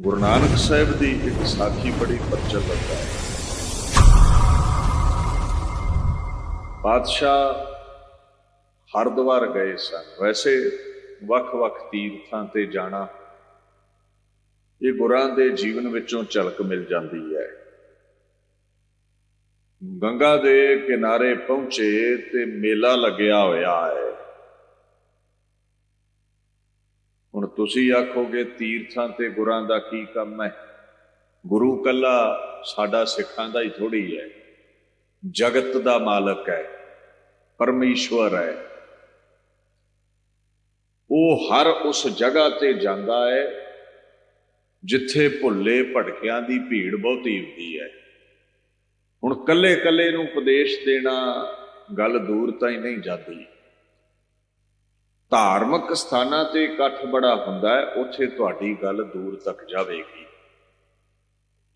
ਗੁਰੂ ਨਾਨਕ ਸਾਹਿਬ ਦੀ ਇੱਕ ਸਾਖੀ ਬੜੀ ਪ੍ਰਚਲਿਤ ਹੈ। ਬਾਦਸ਼ਾਹ ਹਰਿਦੁਆਰ ਗਏ ਸਨ। ਵੈਸੇ ਵੱਖ-ਵੱਖ ਤੀਰਥਾਂ ਤੇ ਜਾਣਾ ਇਹ ਗੁਰਾਂ ਦੇ ਜੀਵਨ ਵਿੱਚੋਂ ਝਲਕ ਮਿਲ ਜਾਂਦੀ ਹੈ। ਗੰਗਾ ਦੇ ਕਿਨਾਰੇ ਪਹੁੰਚੇ ਤੇ ਮੇਲਾ ਲੱਗਿਆ ਹੋਇਆ ਹੈ ਹੁਣ ਤੁਸੀਂ ਆਖੋਗੇ, ਤੀਰਥਾਂ ਤੇ ਗੁਰਾਂ ਦਾ ਕੀ ਕੰਮ ਹੈ? ਗੁਰੂ ਕੱਲਾ ਸਾਡਾ ਸਿੱਖਾਂ ਦਾ ਹੀ ਥੋੜੀ ਹੈ। ਜਗਤ ਦਾ ਮਾਲਕ ਹੈ, ਪਰਮੇਸ਼ਵਰ ਹੈ। ਉਹ ਹਰ ਉਸ ਜਗ੍ਹਾ ਤੇ ਜਾਂਦਾ ਹੈ, ਜਿੱਥੇ ਭੁੱਲੇ ਭਟਕਿਆਂ ਦੀ ਭੀੜ ਬਹੁਤੀ ਹੁੰਦੀ ਹੈ। ਹੁਣ ਕੱਲੇ ਕੱਲੇ ਨੂੰ ਉਪਦੇਸ਼ ਦੇਣਾ ਗੱਲ ਦੂਰ ਤਾਂ ਹੀ ਨਹੀਂ ਜਾਂਦੀ। ਧਾਰਮਿਕ ਸਥਾਨਾਂ ਤੇ ਇਕੱਠ ਬੜਾ ਹੁੰਦਾ ਹੈ, ਉੱਥੇ ਤੁਹਾਡੀ ਗੱਲ ਦੂਰ ਤੱਕ ਜਾਵੇਗੀ।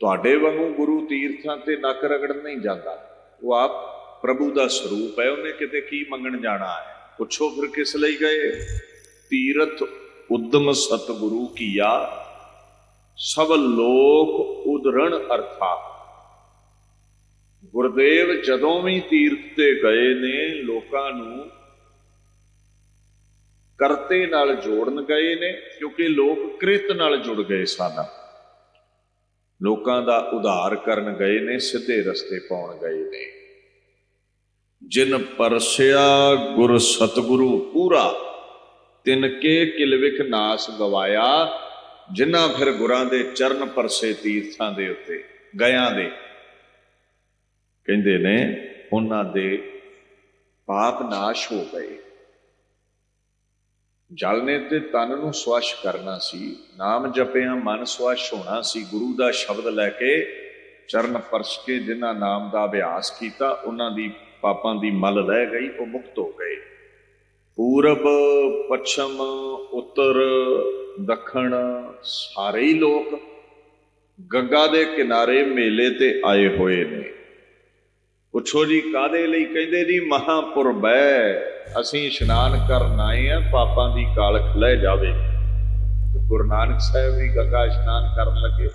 ਤੁਹਾਡੇ ਵਾਂਗੂ ਗੁਰੂ ਤੀਰਥਾਂ ਤੇ ਨੱਕ ਰਗੜਨ ਨਹੀਂ ਜਾਂਦਾ। ਉਹ ਆਪ ਪ੍ਰਭੂ ਦਾ ਸਰੂਪ ਹੈ, ਉਹਨੇ ਕਿਤੇ ਕੀ ਮੰਗਣ ਜਾਣਾ ਹੈ? ਪੁੱਛੋ ਫਿਰ ਕਿਸ ਲਈ ਗਏ? ਤੀਰਥ ਉਦਮ ਸਤਿਗੁਰੂ ਕੀਆ, ਸਭ ਲੋਕ ਉਦਰਣ ਅਰਥਾ। ਗੁਰਦੇਵ ਜਦੋਂ ਵੀ ਤੀਰਥ ਤੇ ਗਏ ਨੇ, ਲੋਕਾਂ ਨੂੰ ਕਰਤੇ ਨਾਲ ਜੋੜਨ ਗਏ ਨੇ, ਕਿਉਂਕਿ ਲੋਕ ਕ੍ਰਿਤ ਨਾਲ ਜੁੜ ਗਏ ਸਨ। ਲੋਕਾਂ ਦਾ ਉਧਾਰ ਕਰਨ ਗਏ ਨੇ, ਸਿੱਧੇ ਰਸਤੇ ਪਾਉਣ ਗਏ ਨੇ। ਜਿਨ ਪਰਸਿਆ ਗੁਰ ਸਤਗੁਰੂ ਪੂਰਾ, ਤਿਨ ਕੇ ਕਿਲਵਿਖ ਨਾਸ ਗਵਾਇਆ, ਜਿਨ੍ਹਾਂ ਫਿਰ ਗੁਰਾਂ ਦੇ ਚਰਨ ਪਰਸੇ ਤੀਰਥਾਂ ਦੇ ਉੱਤੇ ਗਿਆਂ ਦੇ। ਕਹਿੰਦੇ ਨੇ, ਉਹਨਾਂ ਦੇ ਪਾਪ ਨਾਸ਼ ਹੋ ਗਏ। ਜਲ ਨੇ ਤੇ ਤਨ ਨੂੰ ਸਵੱਛ ਕਰਨਾ ਸੀ, ਨਾਮ ਜਪਿਆ ਮਨ ਸਵੱਛ ਹੋਣਾ ਸੀ, ਗੁਰੂ ਦਾ ਸ਼ਬਦ ਲੈ ਕੇ ਚਰਨ ਪਰਸ਼ ਕੇ ਜਿਨ੍ਹਾਂ ਨਾਮ ਦਾ ਅਭਿਆਸ ਕੀਤਾ, ਉਹਨਾਂ ਦੀ ਪਾਪਾਂ ਦੀ ਮਲ ਰਹਿ ਗਈ, ਉਹ ਮੁਕਤ ਹੋ ਗਏ। ਪੂਰਬ, ਪੱਛਮ, ਉੱਤਰ, ਦੱਖਣ ਸਾਰੇ ਹੀ ਲੋਕ ਗੰਗਾ ਦੇ ਕਿਨਾਰੇ ਮੇਲੇ ਤੇ ਆਏ ਹੋਏ ਨੇ। ਪੁੱਛੋ ਜੀ ਕਾਦੇ ਲਈ ਕਹਿੰਦੇ ਜੀ ਮਹਾਪੁਰਬ ਅਸੀਂ ਇਸ਼ਨਾਨ ਕਰਨ ਆਏ ਆ ਪਾਪਾਂ ਦੀ ਕਾਲਖ ਲੈ ਜਾਵੇ। ਗੁਰੂ ਨਾਨਕ ਸਾਹਿਬ ਵੀ ਗੰਗਾ ਇਸ਼ਨਾਨ ਕਰਨ ਲੱਗੇ।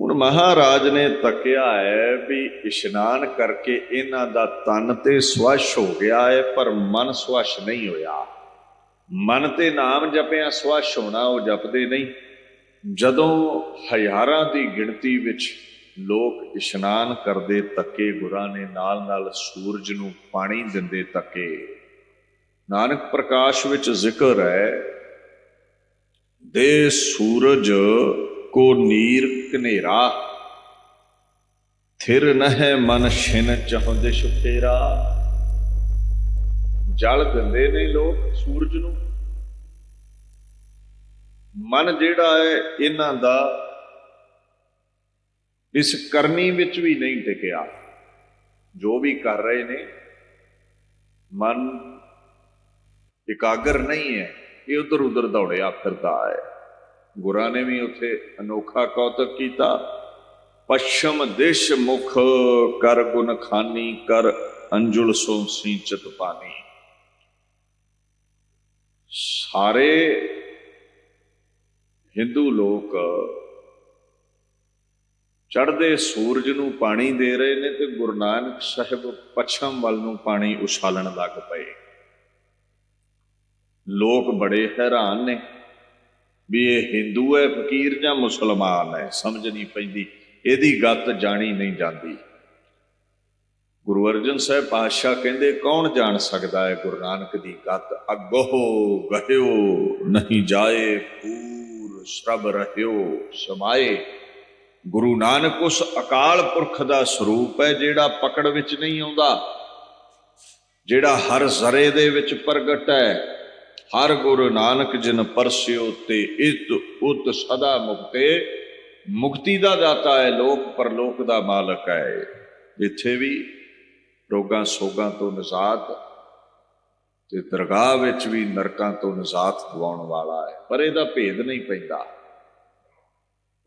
ਹੁਣ ਮਹਾਰਾਜ ਨੇ ਤੱਕਿਆ ਹੈ ਵੀ ਇਸ਼ਨਾਨ ਕਰਕੇ ਇਹਨਾਂ ਦਾ ਤਨ ਤੇ ਸਵੱਛ ਹੋ ਗਿਆ ਹੈ, ਪਰ ਮਨ ਸਵੱਛ ਨਹੀਂ ਹੋਇਆ। ਮਨ ਤੇ ਨਾਮ ਜਪਿਆ ਸਵੱਛ ਹੋਣਾ ਉਹ ਜਪਦੇ ਨਹੀਂ। ਜਦੋਂ ਹਜ਼ਾਰਾਂ ਦੀ ਗਿਣਤੀ ਵਿੱਚ ਲੋਕ ਇਸ਼ਨਾਨ ਕਰਦੇ ਤੱਕੇ ਗੁਰਾਂ ਨੇ ਨਾਲ ਨਾਲ ਸੂਰਜ ਨੂੰ ਪਾਣੀ ਦਿੰਦੇ ਤੱਕੇ। ਨਾਨਕ ਪ੍ਰਕਾਸ਼ ਵਿੱਚ ਜ਼ਿਕਰ ਹੈ, ਦੇ ਸੂਰਜ ਕੋ ਨੀਰ ਕਨੇਰਾ ਥਿਰ ਨਹਿ ਮਨ ਛਿਨ ਚਾਹੁੰਦੇ ਸ਼ੁਫੇਰਾ ਜਲ ਦਿੰਦੇ ਨੇ ਲੋਕ ਸੂਰਜ ਨੂੰ। ਮਨ ਜਿਹੜਾ ਹੈ, ਇਹਨਾਂ ਦਾ ਇਸ ਕਰਨੀ ਵਿੱਚ ਵੀ ਨਹੀਂ ਟਿਕਿਆ। ਜੋ ਵੀ ਕਰ ਰਹੇ ਨੇ, ਮਨ ਇਕਾਗਰ ਨਹੀਂ ਹੈ। ਇਹ ਉਧਰ ਉਧਰ ਦੌੜਿਆ ਫਿਰਦਾ ਹੈ ਗੁਰਾਂ ਨੇ ਵੀ ਉੱਥੇ ਅਨੋਖਾ ਕੌਤਕ ਕੀਤਾ। ਪਛਮ ਦੇਸ਼ ਮੁਖ ਕਰ ਗੁਣ ਖਾਨੀ, ਕਰ ਅੰਜੁਲ ਸੋ ਸਿੰਚਤ ਪਾਣੀ ਸਾਰੇ ਹਿੰਦੂ ਲੋਕ ਚੜ੍ਹਦੇ ਸੂਰਜ ਨੂੰ ਪਾਣੀ ਦੇ ਰਹੇ ਨੇ ਤੇ ਗੁਰੂ ਨਾਨਕ ਸਾਹਿਬ ਪੱਛਮ ਵੱਲ ਨੂੰ ਪਾਣੀ ਉਛਾਲਣ ਲੱਗ ਪਏ। ਲੋਕ ਬੜੇ ਹੈਰਾਨ ਨੇ ਵੀ ਇਹ ਹਿੰਦੂ ਹੈ, ਫਕੀਰ ਜਾਂ ਮੁਸਲਮਾਨ ਹੈ, ਸਮਝ ਨਹੀਂ ਪੈਂਦੀ, ਇਹਦੀ ਗੱਤ ਜਾਣੀ ਨਹੀਂ ਜਾਂਦੀ। ਗੁਰੂ ਅਰਜਨ ਸਾਹਿਬ ਪਾਤਸ਼ਾਹ ਕਹਿੰਦੇ, ਕੌਣ ਜਾਣ ਸਕਦਾ ਹੈ ਗੁਰੂ ਨਾਨਕ ਦੀ ਗੱਤ? ਅਗੋ ਗਹਿਓ, ਨਹੀਂ ਜਾਏ ਪੂਰ ਸ਼ਰਬ ਰਹਿਓ, ਸਮਾਏ। ਗੁਰੂ ਨਾਨਕ ਉਸ ਅਕਾਲ ਪੁਰਖ ਦਾ ਸਰੂਪ ਹੈ, ਜਿਹੜਾ ਪਕੜ ਵਿੱਚ ਨਹੀਂ ਆਉਂਦਾ, ਜਿਹੜਾ ਹਰ ਜ਼ਰੇ ਦੇ ਵਿੱਚ ਪ੍ਰਗਟ ਹੈ। ਹਰ ਗੁਰੂ ਨਾਨਕ ਜਿਨ ਪਰਸਿਓ ਤੇ ਇਤ ਉਤ ਸਦਾ ਮੁਕਤੇ, ਮੁਕਤੀ ਦਾ ਦਾਤਾ ਹੈ, ਲੋਕ ਪਰਲੋਕ ਦਾ ਮਾਲਕ ਹੈ। ਇੱਥੇ ਵੀ ਰੋਗਾਂ ਸੋਗਾਂ ਤੋਂ ਨਿਜ਼ਾਤ ਤੇ ਦਰਗਾਹ ਵਿੱਚ ਵੀ ਨਰਕਾਂ ਤੋਂ ਨਿਜ਼ਾਤ ਦਿਵਾਉਣ ਵਾਲਾ ਹੈ, ਪਰ ਇਹਦਾ ਭੇਦ ਨਹੀਂ ਪੈਂਦਾ।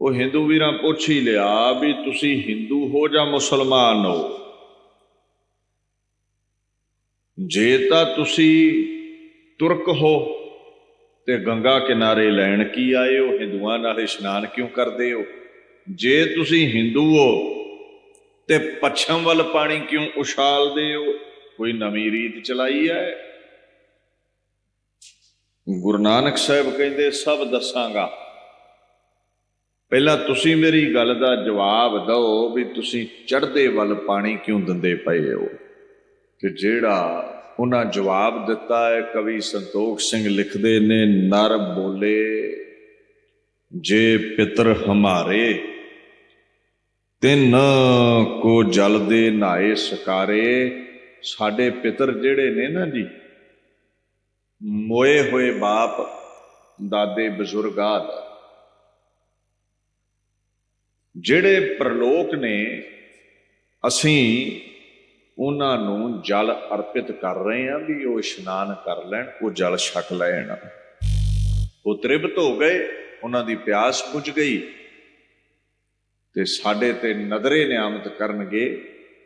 ਉਹ ਹਿੰਦੂ ਵੀਰਾਂ ਪੁੱਛ ਹੀ ਲਿਆ ਵੀ ਤੁਸੀਂ ਹਿੰਦੂ ਹੋ ਜਾਂ ਮੁਸਲਮਾਨ ਹੋ? ਜੇ ਤਾਂ ਤੁਸੀਂ ਤੁਰਕ ਹੋ ਤੇ ਗੰਗਾ ਕਿਨਾਰੇ ਲੈਣ ਕੀ ਆਏ ਹੋ? ਹਿੰਦੂਆਂ ਨਾਲ ਇਸ਼ਨਾਨ ਕਿਉਂ ਕਰਦੇ ਹੋ? ਜੇ ਤੁਸੀਂ ਹਿੰਦੂ ਹੋ ਤੇ ਪੱਛਮ ਵੱਲ ਪਾਣੀ ਕਿਉਂ ਉਛਾਲਦੇ ਹੋ? ਕੋਈ ਨਵੀਂ ਰੀਤ ਚਲਾਈ ਹੈ? ਗੁਰੂ ਨਾਨਕ ਸਾਹਿਬ ਕਹਿੰਦੇ, ਸਭ ਦੱਸਾਂਗਾ। ਪਹਿਲਾਂ ਤੁਸੀਂ ਮੇਰੀ ਗੱਲ ਦਾ ਜਵਾਬ ਦਿਓ ਵੀ ਤੁਸੀਂ ਚੜ੍ਹਦੇ ਵੱਲ ਪਾਣੀ ਕਿਉਂ ਦਿੰਦੇ ਪਏ ਹੋ? ਕਿ ਜਿਹੜਾ ਉਹਨਾਂ ਜਵਾਬ ਦਿੱਤਾ ਹੈ, ਕਵੀ ਸੰਤੋਖ ਸਿੰਘ ਲਿਖਦੇ ਨੇ, ਨਰ ਬੋਲੇ, ਜੇ ਪਿਤਰ ਹਮਾਰੇ, ਤਿੰਨ ਕੋ ਜਲ ਦੇ ਨਾਏ ਸਕਾਰੇ। ਸਾਡੇ ਪਿਤਰ ਜਿਹੜੇ ਨੇ ਨਾ ਜੀ, ਮੋਏ ਹੋਏ ਬਾਪ, ਦਾਦੇ ਬਜ਼ੁਰਗਾਂ ਦਾ ਜਿਹੜੇ ਪ੍ਰਲੋਕ ਨੇ, ਅਸੀਂ ਉਹਨਾਂ ਨੂੰ ਜਲ ਅਰਪਿਤ ਕਰ ਰਹੇ ਹਾਂ ਵੀ ਉਹ ਇਸ਼ਨਾਨ ਕਰ ਲੈਣ, ਉਹ ਜਲ ਛਕ ਲੈਣ। ਉਹ ਤ੍ਰਿਪਤ ਹੋ ਗਏ, ਉਹਨਾਂ ਦੀ ਪਿਆਸ ਬੁਝ ਗਈ ਤੇ ਸਾਡੇ ਤੇ ਨਦਰੇ ਨਿਆਮਤ ਕਰਨਗੇ,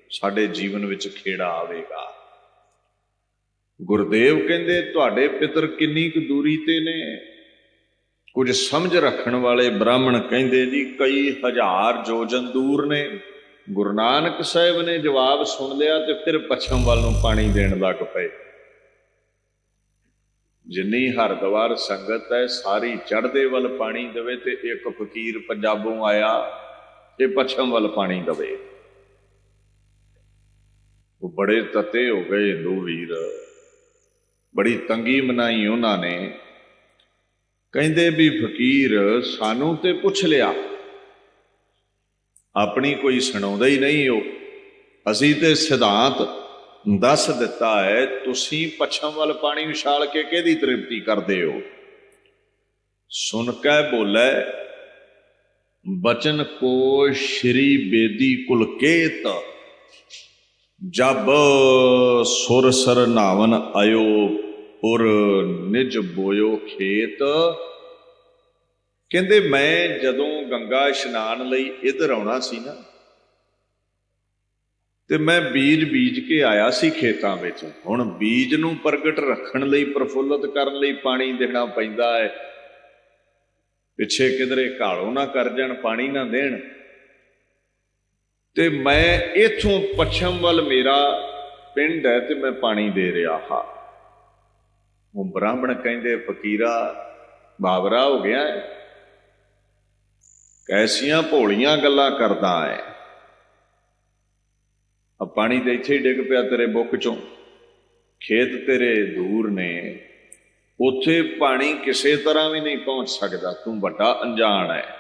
ਸਾਡੇ ਜੀਵਨ ਵਿੱਚ ਖੇੜਾ ਆਵੇਗਾ। ਗੁਰਦੇਵ ਕਹਿੰਦੇ, ਤੁਹਾਡੇ ਪਿਤਰ ਕਿੰਨੀ ਕੁ ਦੂਰੀ ਤੇ ਨੇ? ਕੁਝ ਸਮਝ ਰੱਖਣ ਵਾਲੇ ਬ੍ਰਾਹਮਣ ਕਹਿੰਦੇ ਜੀ, ਕਈ ਹਜ਼ਾਰ ਜੋਜਨ ਦੂਰ ਨੇ। ਗੁਰੂ ਨਾਨਕ ਸਾਹਿਬ ਨੇ ਜਵਾਬ ਸੁਣ ਲਿਆ ਤੇ ਫਿਰ ਪੱਛਮ ਵੱਲ ਨੂੰ ਪਾਣੀ ਦੇਣ ਲੱਗ ਪਏ। ਜਿੰਨੀ ਹਰਦੁਆਰ ਸੰਗਤ ਹੈ, ਸਾਰੀ ਚੜ੍ਹਦੇ ਵੱਲ ਪਾਣੀ ਦੇਵੇ ਤੇ ਇੱਕ ਫਕੀਰ ਪੰਜਾਬੋਂ ਆਇਆ ਤੇ ਪੱਛਮ ਵੱਲ ਪਾਣੀ ਦੇਵੇ। ਉਹ ਬੜੇ ਤਤੇ ਹੋ ਗਏ ਦੋ ਵੀਰ। ਬੜੀ ਤੰਗੀ ਮਨਾਈ ਉਹਨਾਂ ਨੇ। ਕਹਿੰਦੇ ਵੀ ਫਕੀਰ, ਸਾਨੂੰ ਤੇ ਪੁੱਛ ਲਿਆ। ਆਪਣੀ ਕੋਈ ਸੁਣਾਉਂਦਾ ਹੀ ਨਹੀਂ ਉਹ। ਅਸੀਂ ਤੇ ਸਿਧਾਂਤ ਦੱਸ ਦਿੱਤਾ ਹੈ, ਤੁਸੀਂ ਪੱਛਮ ਵੱਲ ਪਾਣੀ ਵਿਛਾਲ ਕੇ ਕਿਹਦੀ ਤ੍ਰਿਪਤੀ ਕਰਦੇ ਹੋ? ਸੁਣ ਕੈ ਬੋਲੇ, ਬਚਨ ਕੋ ਸ਼੍ਰੀ ਬੇਦੀ ਕੁਲਕੇਤ, ਜਬ ਸੁਰ ਸਰ ਨਾਵਨ ਆਇਓ ਪੁਰ ਨਿਜ ਬੋਇਓ ਖੇਤ। ਕਹਿੰਦੇ ਮੈਂ ਜਦੋਂ ਗੰਗਾ ਇਸ਼ਨਾਨ ਲਈ ਇੱਧਰ ਆਉਣਾ ਸੀ ਨਾ, ਤੇ ਮੈਂ ਬੀਜ ਬੀਜ ਕੇ ਆਇਆ ਸੀ ਖੇਤਾਂ ਵਿੱਚ। ਹੁਣ ਬੀਜ ਨੂੰ ਪ੍ਰਗਟ ਰੱਖਣ ਲਈ, ਪ੍ਰਫੁੱਲਤ ਕਰਨ ਲਈ ਪਾਣੀ ਦੇਣਾ ਪੈਂਦਾ ਹੈ। ਪਿੱਛੇ ਕਿਧਰੇ ਘਾਲੋ ਨਾ ਕਰ ਜਾਣ, ਪਾਣੀ ਨਾ ਦੇਣ। ਤੇ ਮੈਂ ਇਥੋਂ ਪੱਛਮ ਵੱਲ ਮੇਰਾ ਪਿੰਡ ਹੈ ਤੇ ਮੈਂ ਪਾਣੀ ਦੇ ਰਿਹਾ ਹਾਂ। ਉਹ ਬ੍ਰਾਹਮਣ ਕਹਿੰਦੇ, ਫਕੀਰਾ, ਬਾਬਰਾ ਹੋ ਗਿਆ ਹੈ ਕੈਸੀਆਂ ਭੋਲੀਆਂ ਗੱਲਾਂ ਕਰਦਾ ਹੈ ਆ ਪਾਣੀ ਤੇ ਇੱਥੇ ਹੀ ਡਿੱਗ ਪਿਆ ਤੇਰੇ ਬੁੱਕ ਚੋਂ। ਖੇਤ ਤੇਰੇ ਦੂਰ ਨੇ। ਉੱਥੇ ਪਾਣੀ ਕਿਸੇ ਤਰ੍ਹਾਂ ਵੀ ਨਹੀਂ ਪਹੁੰਚ ਸਕਦਾ। ਤੂੰ ਵੱਡਾ ਅਣਜਾਣ ਹੈ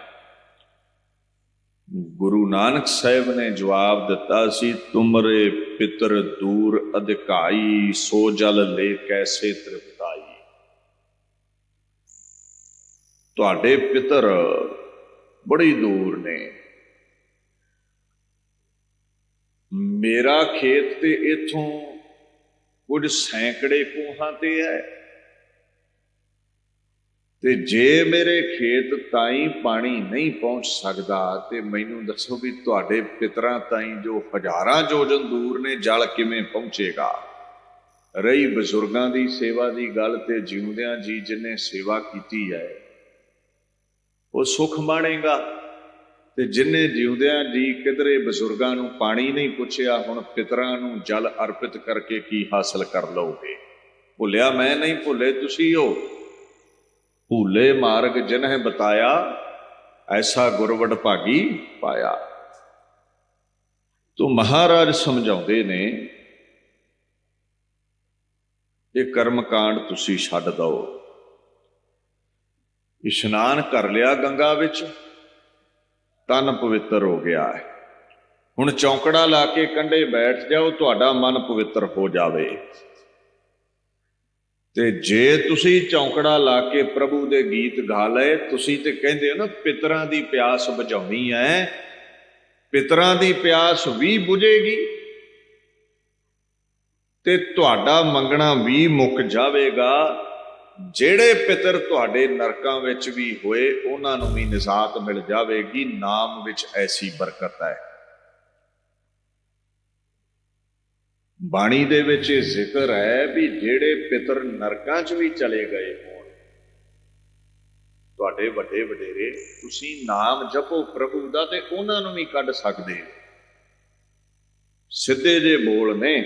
ਗੁਰੂ ਨਾਨਕ ਸਾਹਿਬ ਨੇ ਜਵਾਬ ਦਿੱਤਾ ਸੀ, ਤੁਮਰੇ ਪਿਤਰ ਦੂਰ ਅਧਿਕਾਈ, ਸੋ ਜਲ ਲੈ ਕੈਸੇ ਤ੍ਰਿਪ ਤੁਹਾਡੇ ਪਿਤਰ ਬੜੀ ਦੂਰ ਨੇ। ਮੇਰਾ ਖੇਤ ਤੇ ਇਥੋਂ ਕੁਝ ਸੈਂਕੜੇ ਕੋਹਾਂ ਤੇ ਹੈ। ਤੇ ਜੇ ਮੇਰੇ ਖੇਤ ਤਾਈਂ ਪਾਣੀ ਨਹੀਂ ਪਹੁੰਚ ਸਕਦਾ, ਤੇ ਮੈਨੂੰ ਦੱਸੋ ਵੀ ਤੁਹਾਡੇ ਪਿਤਰਾਂ ਤਾਈਂ ਜੋ ਹਜ਼ਾਰਾਂ ਜੋਜਨ ਦੂਰ ਨੇ, ਜਲ ਕਿਵੇਂ ਪਹੁੰਚੇਗਾ? ਰਹੀ ਬਜ਼ੁਰਗਾਂ ਦੀ ਸੇਵਾ ਦੀ ਗੱਲ ਤੇ ਜਿਉਂਦਿਆਂ ਜੀ ਜਿਨੇ ਸੇਵਾ ਕੀਤੀ ਹੈ ਉਹ ਸੁਖ ਮਾਣੇਗਾ। ਤੇ ਜਿਨੇ ਜਿਉਂਦਿਆਂ ਜੀ ਕਿਧਰੇ ਬਜ਼ੁਰਗਾਂ ਨੂੰ ਪਾਣੀ ਨਹੀਂ ਪੁੱਛਿਆ, ਹੁਣ ਪਿਤਰਾਂ ਨੂੰ ਜਲ ਅਰਪਿਤ ਕਰਕੇ ਕੀ ਹਾਸਲ ਕਰ ਲਓਗੇ? ਭੁੱਲਿਆ ਮੈਂ ਨਹੀਂ ਭੁੱਲੇ ਤੁਸੀਂ ਹੋ ਭੁੱਲੇ ਮਾਰਗ ਜਿਨਹਿ ਬਤਾਇਆ, ਐਸਾ ਗੁਰਵਡ ਭਾਗੀ ਪਾਇਆ। ਤੋ ਮਹਾਰਾਜ ਸਮਝਾਉਂਦੇ ਨੇ, ਇਹ ਕਰਮ ਕਾਂਡ ਤੁਸੀਂ ਛੱਡ ਦਿਓ ਇਸ਼ਨਾਨ ਕਰ ਲਿਆ ਗੰਗਾ ਵਿੱਚ, ਤਨ ਪਵਿੱਤਰ ਹੋ ਗਿਆ ਹੈ। ਹੁਣ ਚੌਂਕੜਾ ਲਾ ਕੇ ਕੰਢੇ ਬੈਠ ਜਾਓ, ਤੁਹਾਡਾ ਮਨ ਪਵਿੱਤਰ ਹੋ ਜਾਵੇ। ਤੇ ਜੇ ਤੁਸੀਂ ਚੌਂਕੜਾ ਲਾ ਕੇ ਪ੍ਰਭੂ ਦੇ ਗੀਤ ਗਾ ਲਏ, ਤੁਸੀਂ ਤੇ ਕਹਿੰਦੇ ਹੋ ਨਾ, ਪਿਤਰਾਂ ਦੀ ਪਿਆਸ ਬੁਝਾਉਣੀ ਹੈ, ਪਿਤਰਾਂ ਦੀ ਪਿਆਸ ਵੀ ਬੁਝੇਗੀ, ਤੇ ਤੁਹਾਡਾ ਮੰਗਣਾ ਵੀ ਮੁੱਕ ਜਾਵੇਗਾ। ਜਿਹੜੇ ਪਿਤਰ ਤੁਹਾਡੇ ਨਰਕਾਂ ਵਿੱਚ ਵੀ ਹੋਏ, ਉਹਨਾਂ ਨੂੰ ਵੀ ਨਿਜ਼ਾਤ ਮਿਲ ਜਾਵੇਗੀ, ਨਾਮ ਵਿੱਚ ਐਸੀ ਬਰਕਤ ਹੈ। ਬਾਣੀ ਦੇ ਵਿੱਚ ਇਹ ਜ਼ਿਕਰ ਹੈ ਵੀ ਜਿਹੜੇ ਪਿਤਰ ਨਰਕਾਂ 'ਚ ਵੀ ਚਲੇ ਗਏ ਹੋਣ, ਤੁਹਾਡੇ ਵੱਡੇ ਵਡੇਰੇ, ਤੁਸੀਂ ਨਾਮ ਜਪੋ ਪ੍ਰਭੂ ਦਾ ਤੇ ਉਹਨਾਂ ਨੂੰ ਵੀ ਕੱਢ ਸਕਦੇ ਹੋ। ਸਿੱਧੇ ਜੇ ਬੋਲ ਨੇ,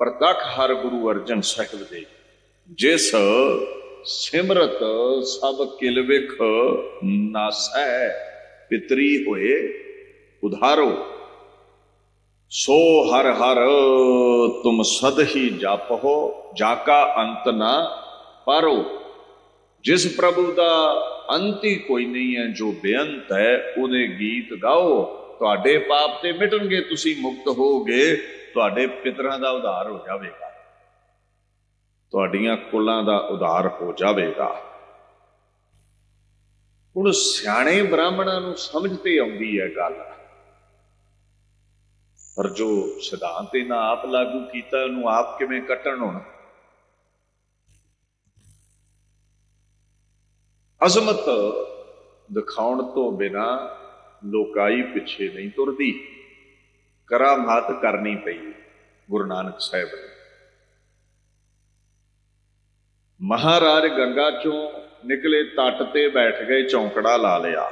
ਪ੍ਰਤੱਖ ਹਰ ਗੁਰੂ ਅਰਜਨ ਸਾਹਿਬ ਦੇ। ਜਿਸ ਸਿਮਰਤ ਸਭ ਕਿਲਵਿਖ ਨਾਸੈ, ਪਿਤਰੀ ਹੋਏ ਉਧਾਰੋ। ਸੋ ਹਰ ਹਰ ਤੁਮ ਸਦ ਹੀ ਜਪੋ ਜਾਕਾ ਅੰਤ ਨਾ ਪਾਰੋ। ਜਿਸ ਪ੍ਰਭੂ ਦਾ ਅੰਤ ਹੀ ਕੋਈ ਨਹੀਂ ਹੈ, ਜੋ ਬੇਅੰਤ ਹੈ ਉਹਦੇ ਗੀਤ ਗਾਓ। ਤੁਹਾਡੇ ਪਾਪ ਤੇ ਮਿਟਣਗੇ, ਤੁਸੀਂ ਮੁਕਤ ਹੋਗੇ ਤੁਹਾਡੇ ਪਿਤਰਾਂ ਦਾ ਉਧਾਰ ਹੋ ਜਾਵੇਗਾ। ਤੁਹਾਡੀਆਂ ਕੁਲਾਂ ਦਾ ਉਧਾਰ ਹੋ ਜਾਵੇਗਾ। ਹੁਣ ਸਿਆਣੇ ਬ੍ਰਾਹਮਣਾਂ ਨੂੰ ਸਮਝ ਤੇ ਆਉਂਦੀ ਹੈ ਗੱਲ। ਪਰ ਜੋ ਸਿਧਾਂਤ ਇਹਨਾਂ ਆਪ ਲਾਗੂ ਕੀਤਾ, ਉਹਨੂੰ ਆਪ ਕਿਵੇਂ ਕੱਟਣ ਹੁਣ? ਅਜ਼ਮਤ ਦਿਖਾਉਣ ਤੋਂ ਬਿਨਾ ਲੋਕਾਈ ਪਿੱਛੇ ਨਹੀਂ ਤੁਰਦੀ। ਕਰਾਮਾਤ ਕਰਨੀ ਪਈ ਗੁਰੂ ਨਾਨਕ ਸਾਹਿਬ ਨੇ। ਮਹਾਰਾਜ ਗੰਗਾ ਚੋਂ ਨਿਕਲੇ ਤੱਟ ਤੇ ਬੈਠ ਗਏ, ਚੌਂਕੜਾ ਲਾ ਲਿਆ।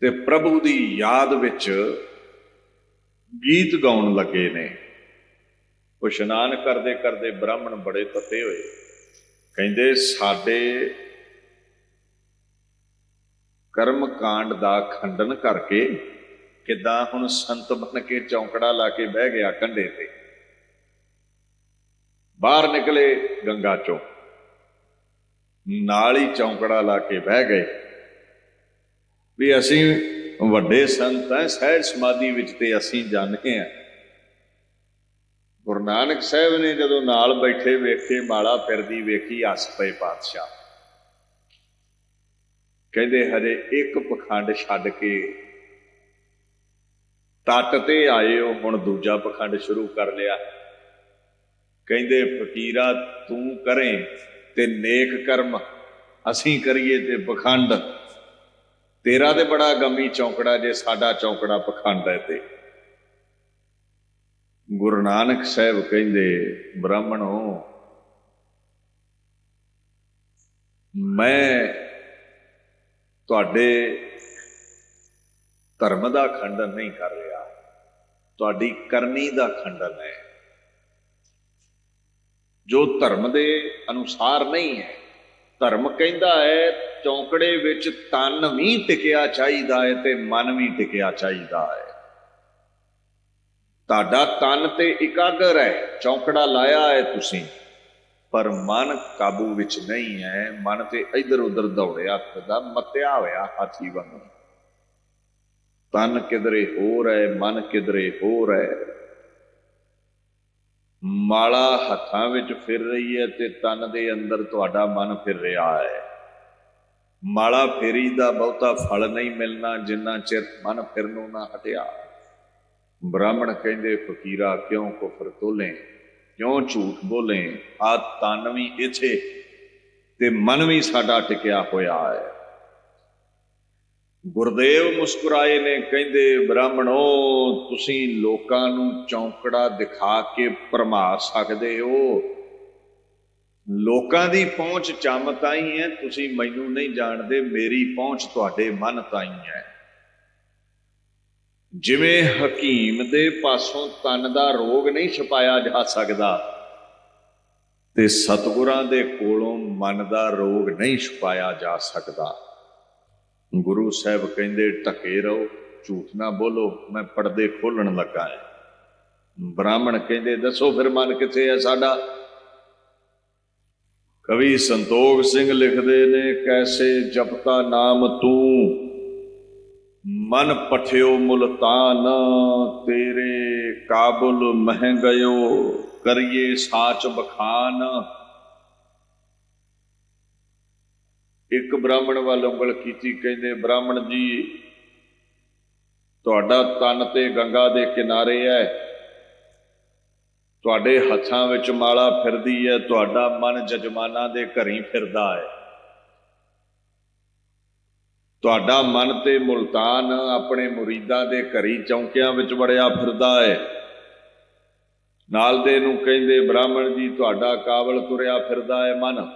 ਤੇ ਪ੍ਰਭੂ ਦੀ ਯਾਦ ਵਿੱਚ ਗੀਤ ਗਾਉਣ ਲੱਗੇ ਨੇ। ਉਹ ਇਸ਼ਨਾਨ ਕਰਦੇ ਕਰਦੇ ਬ੍ਰਾਹਮਣ ਬੜੇ ਤਤੇ ਹੋਏ। ਕਹਿੰਦੇ, ਸਾਡੇ ਕਰਮ ਕਾਂਡ ਦਾ ਖੰਡਨ ਕਰਕੇ ਕਿਦਾਂ ਹੁਣ ਸੰਤ ਬਣ ਕੇ ਚੌਂਕੜਾ ਲਾ ਕੇ ਬਹਿ ਗਿਆ ਕੰਢੇ ਤੇ? ਬਾਹਰ ਨਿਕਲੇ ਗੰਗਾ ਚੋਂ। ਨਾਲ ਹੀ ਚੌਂਕੜਾ ਲਾ ਕੇ ਬਹਿ ਗਏ। ਵੀ ਅਸੀਂ ਵੱਡੇ ਸੰਤ ਹੈ, ਸਹਿਜ ਸਮਾਧੀ ਵਿੱਚ ਤੇ ਅਸੀਂ ਜਾਣਦੇ ਹਾਂ। ਗੁਰੂ ਨਾਨਕ ਸਾਹਿਬ ਨੇ ਜਦੋਂ ਨਾਲ ਬੈਠੇ ਵੇਖੇ ਮਾਲਾ ਫਿਰਦੀ ਵੇਖੀ ਹੱਸ ਪਏ ਪਾਤਸ਼ਾਹ। ਕਹਿੰਦੇ ਹਰੇ ਇੱਕ ਪਖੰਡ ਛੱਡ ਕੇ ਤੱਟ ਤੇ ਆਏ ਹੋ, ਹੁਣ ਦੂਜਾ ਪਖੰਡ ਸ਼ੁਰੂ ਕਰ ਲਿਆ। ਕਹਿੰਦੇ, ਫਕੀਰਾ, ਤੂੰ ਕਰੇ ਤੇ ਨੇਕ ਕਰਮ ਅਸੀਂ ਕਰੀਏ ਤੇ ਪਖੰਡ। ਤੇਰਾ ਤੇ ਬੜਾ ਗਮੀ ਚੌਂਕੜਾ ਜੇ ਸਾਡਾ ਚੌਂਕੜਾ ਪਖੰਡ ਹੈ ਤੇ। ਗੁਰੂ ਨਾਨਕ ਸਾਹਿਬ ਕਹਿੰਦੇ, ਬ੍ਰਾਹਮਣੋ, ਮੈਂ ਤੁਹਾਡੇ ਧਰਮ ਦਾ ਖੰਡਨ ਨਹੀਂ ਕਰ ਰਿਹਾ। ਤੁਹਾਡੀ ਕਰਨੀ ਦਾ ਖੰਡਨ ਹੈ। ਜੋ ਧਰਮ ਦੇ ਅਨੁਸਾਰ ਨਹੀਂ ਹੈ। ਧਰਮ ਕਹਿੰਦਾ ਹੈ, ਚੌਂਕੜੇ ਵਿੱਚ ਤਨ ਵੀ ਟਿਕਿਆ ਚਾਹੀਦਾ ਹੈ ਤੇ ਮਨ ਵੀ ਟਿਕਿਆ ਚਾਹੀਦਾ ਹੈ। ਤੁਹਾਡਾ ਤਨ ਤੇ ਇਕਾਗਰ ਹੈ, ਚੌਂਕੜਾ ਲਾਇਆ ਹੈ ਤੁਸੀਂ। ਪਰ ਮਨ ਕਾਬੂ ਵਿੱਚ ਨਹੀਂ ਹੈ, ਮਨ ਤੇ ਇਧਰ ਉਧਰ ਦੌੜਿਆ ਫਿਰਦਾ ਮੱਤਿਆ ਹੋਇਆ ਹਾਥੀ ਵਾਂਗ। ਤਨ ਕਿਧਰੇ ਹੋਰ ਹੈ, ਮਨ ਕਿਧਰੇ ਹੋਰ ਹੈ। ਮਾਲਾ ਹੱਥਾਂ ਵਿੱਚ ਫਿਰ ਰਹੀ ਹੈ ਤੇ ਤਨ ਦੇ ਅੰਦਰ ਤੁਹਾਡਾ ਮਨ ਫਿਰ ਰਿਹਾ ਹੈ। ਮਾਲਾ ਫੇਰੀ ਦਾ ਬਹੁਤਾ ਫਲ ਨਹੀਂ ਮਿਲਣਾ ਜਿੰਨਾ ਚਿਰ ਮਨ ਫਿਰਨੋਂ ਨਾ ਹਟਿਆ। ਬ੍ਰਾਹਮਣ ਕਹਿੰਦੇ, ਫਕੀਰਾ, ਕਿਉਂ ਕੁਫਰ ਤੋਲੇ? ਕਿਉਂ ਝੂਠ ਬੋਲੇ? ਆ ਤਨ ਵੀ ਇਥੇ ਤੇ ਮਨ ਵੀ ਸਾਡਾ ਟਿਕਿਆ ਹੋਇਆ ਹੈ। ਗੁਰਦੇਵ ਮੁਸਕਰਾਏ ਨੇ ਕਹਿੰਦੇ, ਬ੍ਰਾਹਮਣੋ, ਤੁਸੀਂ ਲੋਕਾਂ ਨੂੰ ਚੌਂਕੜਾ ਦਿਖਾ ਕੇ ਭਰਮਾ ਸਕਦੇ ਹੋ। ਲੋਕਾਂ ਦੀ ਪਹੁੰਚ ਚੰਮ ਤਾਈ ਹੈ, ਤੁਸੀਂ ਮੈਨੂੰ ਨਹੀਂ ਜਾਣਦੇ, ਮੇਰੀ ਪਹੁੰਚ ਤੁਹਾਡੇ ਮਨ ਤਾਈ ਹੈ। ਜਿਵੇਂ ਹਕੀਮ ਦੇ ਪਾਸੋਂ ਤਨ ਦਾ ਰੋਗ ਨਹੀਂ ਛਪਾਇਆ ਜਾ ਸਕਦਾ, ਤੇ ਸਤਿਗੁਰਾਂ ਦੇ ਕੋਲੋਂ ਮਨ ਦਾ ਰੋਗ ਨਹੀਂ ਛੁਪਾਇਆ ਜਾ ਸਕਦਾ। ਗੁਰੂ ਸਾਹਿਬ ਕਹਿੰਦੇ ਟਕੇ ਰਹੋ, ਝੂਠ ਨਾ ਬੋਲੋ, ਮੈਂ ਪਰਦੇ ਖੋਲਣ ਲੱਗਾ ਹੈ। ਬ੍ਰਾਹਮਣ ਕਹਿੰਦੇ, ਦੱਸੋ ਫਿਰ ਮਨ ਕਿੱਥੇ ਹੈ ਸਾਡਾ? ਕਵੀ ਸੰਤੋਖ ਸਿੰਘ ਲਿਖਦੇ ਨੇ, ਕੈਸੇ ਜਪਤਾ ਨਾਮ ਤੂੰ? ਮਨ ਪਠਿਓ ਮੁਲਤਾਨ, ਤੇਰੇ ਕਾਬੁਲ ਮਹਿ ਗਇਓ ਕਰੀਏ ਸਾਚ ਬਖਾਨ। ਇੱਕ ਬ੍ਰਾਹਮਣ ਵੱਲ ਉਂਗਲ ਕੀਤੀ ਕਹਿੰਦੇ, ਬ੍ਰਾਹਮਣ ਜੀ, ਤੁਹਾਡਾ ਤਨ ਤੇ ਗੰਗਾ ਦੇ ਕਿਨਾਰੇ ਹੈ। ਤੁਹਾਡੇ ਹੱਥਾਂ ਵਿੱਚ ਮਾਲਾ ਫਿਰਦੀ ਹੈ, ਤੁਹਾਡਾ ਮਨ ਜਜਮਾਨਾਂ ਦੇ ਘਰੀ ਫਿਰਦਾ ਹੈ। ਤੁਹਾਡਾ ਮਨ ਤੇ ਮੁਲਤਾਨ ਆਪਣੇ ਮੁਰੀਦਾਂ ਦੇ ਘਰੀ ਚੌਂਕਿਆਂ ਵਿੱਚ ਵੜਿਆ ਫਿਰਦਾ ਹੈ। ਨਾਲ ਦੇ ਨੂੰ ਕਹਿੰਦੇ, ਬ੍ਰਾਹਮਣ ਜੀ, ਤੁਹਾਡਾ ਕਾਬਲ ਤੁਰਿਆ ਫਿਰਦਾ ਹੈ ਮਨ।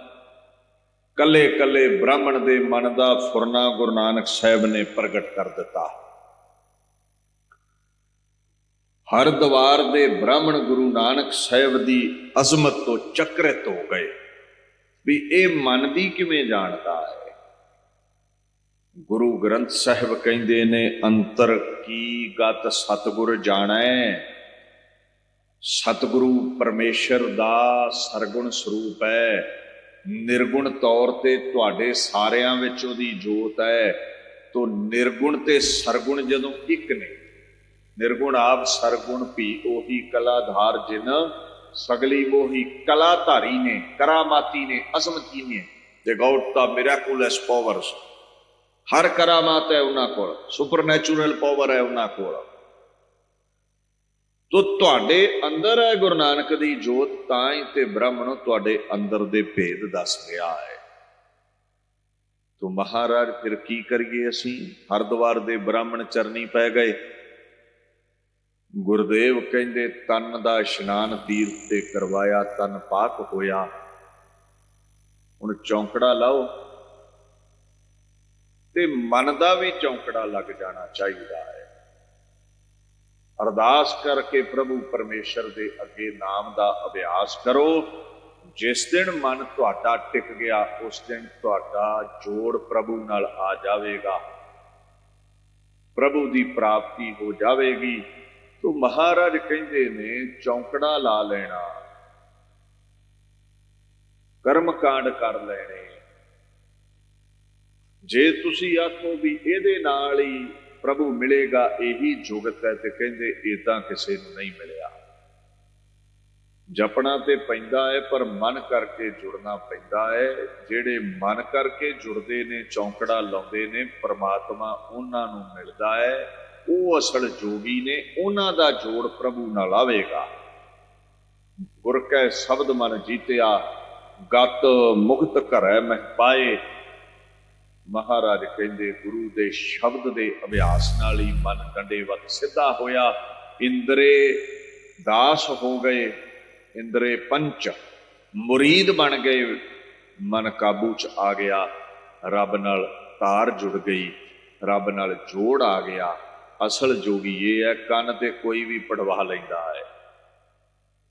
ਕੱਲੇ ਕੱਲੇ ਬ੍ਰਾਹਮਣ ਦੇ ਮਨ ਦਾ ਫੁਰਨਾ ਗੁਰੂ ਨਾਨਕ ਸਾਹਿਬ ਨੇ ਪ੍ਰਗਟ ਕਰ ਦਿੱਤਾ। ਹਰ ਦਵਾਰ ਦੇ ਬ੍ਰਾਹਮਣ ਗੁਰੂ ਨਾਨਕ ਸਾਹਿਬ ਦੀ ਅਜ਼ਮਤ ਤੋਂ ਚੱਕਰਿਤ ਹੋ ਗਏ ਵੀ ਇਹ ਮਨ ਦੀ ਕਿਵੇਂ ਜਾਣਦਾ ਹੈ? ਗੁਰੂ ਗ੍ਰੰਥ ਸਾਹਿਬ ਕਹਿੰਦੇ ਨੇ, ਅੰਤਰ ਕੀ ਗਤ ਸਤਗੁਰ ਜਾਣੈ? ਸਤਿਗੁਰੂ ਪਰਮੇਸ਼ਰ ਦਾ ਸਰਗੁਣ ਸਰੂਪ ਹੈ। ਨਿਰਗੁਣ ਤੌਰ ਤੇ ਤੁਹਾਡੇ ਸਾਰਿਆਂ ਵਿੱਚ ਉਹਦੀ ਜੋਤ ਹੈ। ਤੋ ਨਿਰਗੁਣ ਤੇ ਸਰਗੁਣ ਜਦੋਂ ਇੱਕ ਨੇ, ਨਿਰਗੁਣ ਆਪ ਸਰਗੁਣ ਭੀ ਉਹੀ ਕਲਾਧਾਰ ਜਿਨ, ਸਗਲੀ ਮੋਹੀ ਕਲਾ ਧਾਰੀ ਨੇ, ਕਰਾਮਾਤੀ ਨੇ, ਅਸਮਤੀ ਨੇ। ਦੇ ਗੋਡ ਦਾ ਮਿਰਾਕੂਲਸ ਪਾਵਰਸ ਹਰ ਕਰਾਮਾਤ ਹੈ ਉਹਨਾਂ ਕੋਲ ਸੁਪਰਨੈਚੁਰਲ ਪਾਵਰ ਹੈ ਉਹਨਾਂ ਕੋਲ। ਤੋ ਤੁਹਾਡੇ ਅੰਦਰ ਹੈ ਗੁਰੂ ਨਾਨਕ ਦੀ ਜੋਤ, ਤਾਂ ਹੀ ਤੇ ਬ੍ਰਹਮਣ ਤੁਹਾਡੇ ਅੰਦਰ ਦੇ ਭੇਦ ਦੱਸ ਰਿਹਾ ਹੈ। ਤੋ ਮਹਾਰਾਜ, ਫਿਰ ਕੀ ਕਰੀਏ ਅਸੀਂ? ਹਰਦੁਆਰ ਦੇ ਬ੍ਰਾਹਮਣ ਚਰਨੀ ਪੈ ਗਏ। ਗੁਰਦੇਵ ਕਹਿੰਦੇ, ਤਨ ਦਾ ਇਸ਼ਨਾਨ ਤੀਰਥ ਤੇ ਕਰਵਾਇਆ, ਤਨ ਪਾਕ ਹੋਇਆ। ਹੁਣ ਚੌਂਕੜਾ ਲਾਓ। ਤੇ ਮਨ ਦਾ ਵੀ ਚੌਂਕੜਾ ਲੱਗ ਜਾਣਾ ਚਾਹੀਦਾ ਹੈ। ਅਰਦਾਸ ਕਰਕੇ ਪ੍ਰਭੂ ਪਰਮੇਸ਼ਰ ਦੇ ਅੱਗੇ ਨਾਮ ਦਾ ਅਭਿਆਸ ਕਰੋ। ਜਿਸ ਦਿਨ ਮਨ ਤੁਹਾਡਾ ਟਿਕ ਗਿਆ, ਉਸ ਦਿਨ ਤੁਹਾਡਾ ਜੋੜ ਪ੍ਰਭੂ ਨਾਲ ਆ ਜਾਵੇਗਾ। ਪ੍ਰਭੂ ਦੀ ਪ੍ਰਾਪਤੀ ਹੋ ਜਾਵੇਗੀ। ਤੋ ਮਹਾਰਾਜ ਕਹਿੰਦੇ ਨੇ, ਚੌਂਕੜਾ ਲਾ ਲੈਣਾ ਕਰਮ ਕਾਂਡ ਕਰ ਲੈਣੇ। ਜੇ ਤੁਸੀਂ ਆਖੋ ਵੀ ਇਹਦੇ ਨਾਲ ਹੀ ਪ੍ਰਭੂ ਮਿਲੇਗਾ ਇਹੀ ਜੁਗਤ ਹੈ ਤੇ ਕਹਿੰਦੇ ਇਦਾਂ ਕਿਸੇ ਨੂੰ ਨਹੀਂ ਮਿਲਿਆ। ਜਪਣਾ ਤੇ ਪੈਂਦਾ ਹੈ, ਪਰ ਮਨ ਕਰਕੇ ਜੁੜਨਾ ਪੈਂਦਾ ਹੈ। ਜਿਹੜੇ ਮਨ ਕਰਕੇ ਜੁੜਦੇ ਨੇ, ਚੌਂਕੜਾ ਲਾਉਂਦੇ ਨੇ, ਪ੍ਰਮਾਤਮਾ ਉਹਨਾਂ ਨੂੰ ਮਿਲਦਾ ਹੈ। ਉਹ ਅਸਲ ਜੋਗੀ ਨੇ, ਉਹਨਾਂ ਦਾ ਜੋੜ ਪ੍ਰਭੂ ਨਾਲ ਆਵੇਗਾ। ਗੁਰ ਕੈ, ਸ਼ਬਦ ਮਨ ਜੀਤਿਆ, ਗਤ ਮੁਕਤ ਘਰੈ ਮਹਿ ਪਾਏ। ਮਹਾਰਾਜ ਕਹਿੰਦੇ, ਗੁਰੂ ਦੇ ਸ਼ਬਦ ਦੇ ਅਭਿਆਸ ਨਾਲ ਹੀ ਮਨ ਡੰਡੇਵਤ ਸਿੱਧਾ ਹੋਇਆ। ਇੰਦਰੇ ਦਾਸ ਹੋ ਗਏ, ਇੰਦਰੇ ਪੰਚ ਮੁਰੀਦ ਬਣ ਗਏ, ਮਨ ਕਾਬੂ ਚ ਆ ਗਿਆ। ਰੱਬ ਨਾਲ ਤਾਰ ਜੁੜ ਗਈ, ਰੱਬ ਨਾਲ ਜੋੜ ਆ ਗਿਆ। ਅਸਲ ਜੋਗੀ ਇਹ ਹੈ, ਕੰਨ ਤੇ ਕੋਈ ਵੀ ਪੜਵਾ ਲੈਂਦਾ ਹੈ।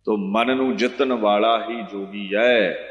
ਤੋ ਮਨ ਨੂੰ ਜਿੱਤਣ ਵਾਲਾ ਹੀ ਜੋਗੀ ਹੈ।